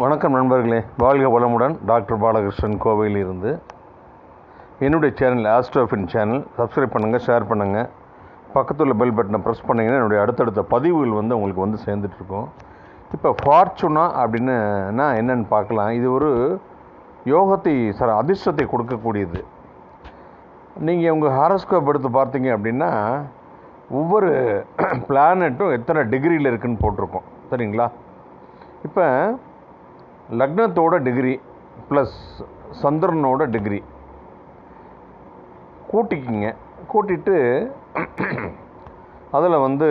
வணக்கம் நண்பர்களே. வாழ்க வளமுடன் டாக்டர் பாலகிருஷ்ணன் கோவையில் இருந்து என்னுடைய சேனல் ஆஸ்ட்ரோஃபின் சேனல். சப்ஸ்கிரைப் பண்ணுங்கள் ஷேர் பண்ணுங்கள் பக்கத்தில் உள்ள பெல் பட்டனை ப்ரெஸ் பண்ணிங்கன்னா என்னுடைய அடுத்தடுத்த பதிவுகள் வந்து உங்களுக்கு வந்து சேர்ந்துட்ருக்கோம் இப்போ ஃபார்ச்சுனா அப்படின்னு நான் என்னன்னு பார்க்கலாம். இது ஒரு யோகத்தை சார் அதிர்ஷ்டத்தை கொடுக்கக்கூடியது. நீங்கள் உங்கள் ஹாரோஸ்கோப் எடுத்து பார்த்தீங்க அப்படின்னா ஒவ்வொரு பிளானட்டும் எத்தனை டிகிரியில் இருக்குன்னு போட்டிருக்கோம். சரிங்களா? இப்போ லக்னத்தோட டிகிரி ப்ளஸ் சந்திரனோட டிகிரி கூட்டிக்கிங்க. கூட்டிட்டு அதில் வந்து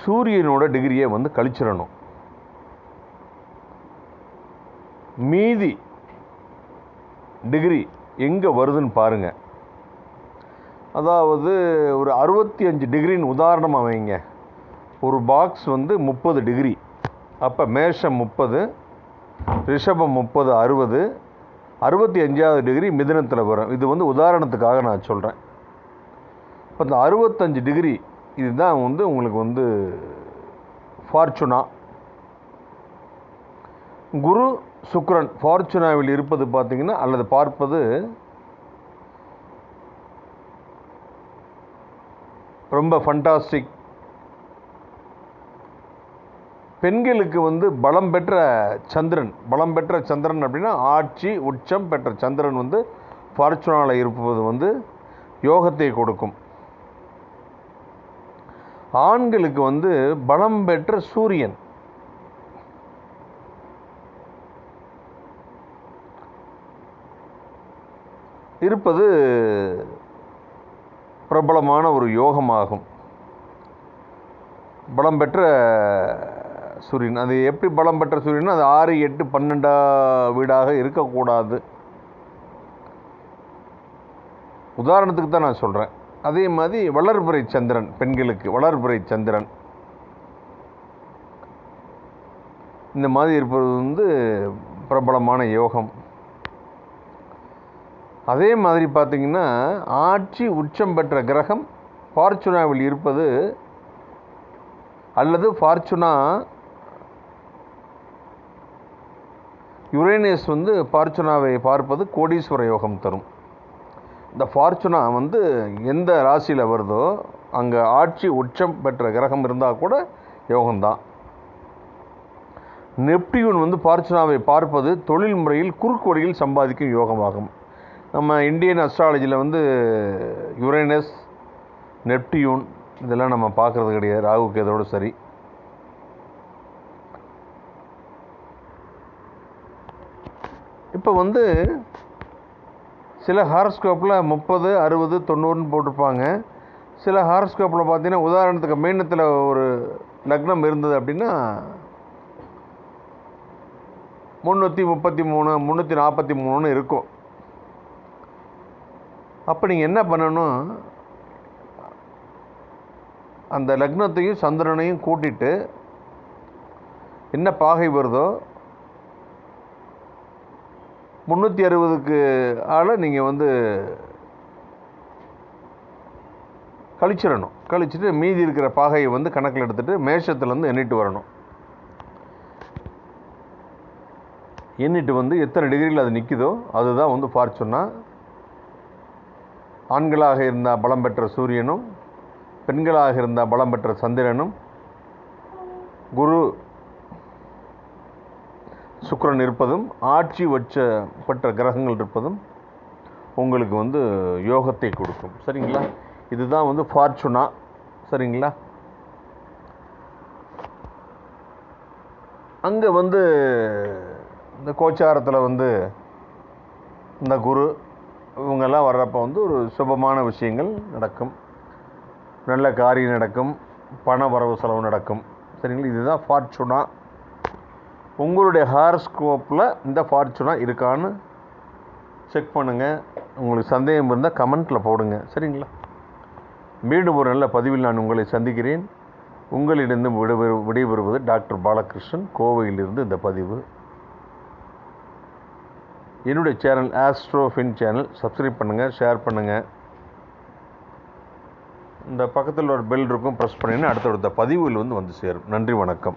சூரியனோட டிகிரியை வந்து கழிச்சிடணும். மீதி டிகிரி எங்கே வருதுன்னு பாருங்கள் அதாவது ஒரு அறுபத்தி அஞ்சு டிகிரின்னு உதாரணமாக வைங்க. ஒரு பாக்ஸ் வந்து முப்பது டிகிரி அப்போ மேஷம் முப்பது ரிஷபம் முப்பது அறுபது அறுபத்தி அஞ்சாவது டிகிரி மிதனத்தில் வரும். இது வந்து உதாரணத்துக்காக நான் சொல்கிறேன் இப்போ இந்த அறுபத்தஞ்சு டிகிரி இதுதான் வந்து உங்களுக்கு வந்து ஃபார்ச்சுனா குரு சுக்ரன் ஃபார்ச்சுனாவில் இருப்பது பார்த்திங்கன்னா அல்லது பார்ப்பது ரொம்ப ஃபண்டாஸ்டிக் பெண்களுக்கு வந்து பலம் பெற்ற சந்திரன் பலம் பெற்ற சந்திரன் அப்படின்னா ஆட்சி உச்சம் பெற்ற சந்திரன் வந்து ஃபார்ச்சுனாவில் இருப்பது வந்து யோகத்தை கொடுக்கும். ஆண்களுக்கு வந்து பலம் பெற்ற சூரியன். இருப்பது பிரபலமான ஒரு யோகமாகும். பலம் பெற்ற சூரியன். அது எப்படி பலம் பெற்ற சூரியன் அது ஆறு எட்டு பன்னெண்டா வீடாக இருக்கக்கூடாது. உதாரணத்துக்கு தான் நான் சொல்கிறேன் அதே மாதிரி வளர்புரை சந்திரன் பெண்களுக்கு வளர்புரை சந்திரன். இந்த மாதிரி இருப்பது வந்து பிரபலமான யோகம். அதே மாதிரி பார்த்திங்கன்னா ஆட்சி உச்சம் பெற்ற கிரகம் ஃபார்ச்சுனாவில் இருப்பது அல்லது ஃபார்ச்சுனா யுரேனியஸ் வந்து பார்ச்சுனாவை பார்ப்பது கோடீஸ்வர யோகம் தரும். இந்த ஃபார்ச்சுனா வந்து எந்த ராசியில் வருதோ அங்கே ஆட்சி உச்சம் பெற்ற கிரகம் இருந்தால் கூட யோகம்தான் நெப்டியூன் வந்து பார்ச்சுனாவை பார்ப்பது தொழில் முறையில் குறுக்கோடியில் சம்பாதிக்கும் யோகமாகும். நம்ம இந்தியன் அஸ்ட்ராலஜியில் வந்து யுரேனஸ் நெப்டியூன் இதெல்லாம் நம்ம பார்க்குறது கிடையாது. ராகுக்கு எதோடு சரி. இப்போ வந்து சில ஹாரஸ்கோப்பில் முப்பது அறுபது தொண்ணூறுன்னு போட்டிருப்பாங்க. சில ஹாரஸ்கோப்பில் பார்த்தீங்கன்னா உதாரணத்துக்கு மீனத்தில் ஒரு லக்னம் இருந்தது அப்படின்னா முந்நூற்றி முப்பத்தி மூணு முந்நூற்றி நாற்பத்தி மூணுன்னு இருக்கும். அப்போ நீங்கள் என்ன பண்ணணும்? அந்த லக்னத்தையும் சந்திரனையும் கூட்டிட்டு என்ன பாகை வருதோ முந்நூற்றி அறுபதுக்கு ஆளை நீங்கள் வந்து கழிச்சிடணும். கழிச்சிட்டு மீதி இருக்கிற பாகையை வந்து கணக்கில் எடுத்துகிட்டு மேஷத்துலேருந்து எண்ணிட்டு வரணும். எண்ணிட்டு வந்து எத்தனை டிகிரியில் அது நிற்குதோ அதுதான் வந்து ஃபார்ச்சுனா ஆண்களாக இருந்தால் பலம் பெற்ற சூரியனும் பெண்களாக இருந்தால் பலம் பெற்ற சந்திரனும் குரு சுக்கரன் இருப்பதும் ஆட்சி வச்ச பெற்ற கிரகங்கள் இருப்பதும் உங்களுக்கு வந்து யோகத்தை கொடுக்கும். சரிங்களா? இதுதான் வந்து ஃபார்ச்சுனா சரிங்களா? அங்கே வந்து இந்த கோச்சாரத்தில் வந்து இந்த குரு இவங்கெல்லாம் வர்றப்போ வந்து ஒரு சுபமான விஷயங்கள் நடக்கும். நல்ல காரியம் நடக்கும். பண வரவு செலவு நடக்கும். சரிங்களா? இதுதான் ஃபார்ச்சுனா உங்களுடைய ஹாரஸ்கோப்பில் இந்த ஃபார்ச்சுனாக இருக்கான்னு செக் பண்ணுங்கள் உங்களுக்கு சந்தேகம் இருந்தால் கமெண்ட்டில் போடுங்க. சரிங்களா? மீண்டும் ஒரு நல்ல பதிவில் நான் உங்களை சந்திக்கிறேன். உங்களிடம் விடைபெறு விடைபெறுவது டாக்டர் பாலகிருஷ்ணன். கோவையிலிருந்து இந்த பதிவு. என்னுடைய சேனல் ஆஸ்ட்ரோஃபின் சேனல். சப்ஸ்கிரைப் பண்ணுங்கள் ஷேர் பண்ணுங்கள் இந்த பக்கத்தில் ஒரு பெல் இருக்கும் ப்ரெஸ் பண்ணிங்கன்னா அடுத்தடுத்த பதிவுகள் வந்து வந்து சேரும். நன்றி வணக்கம்.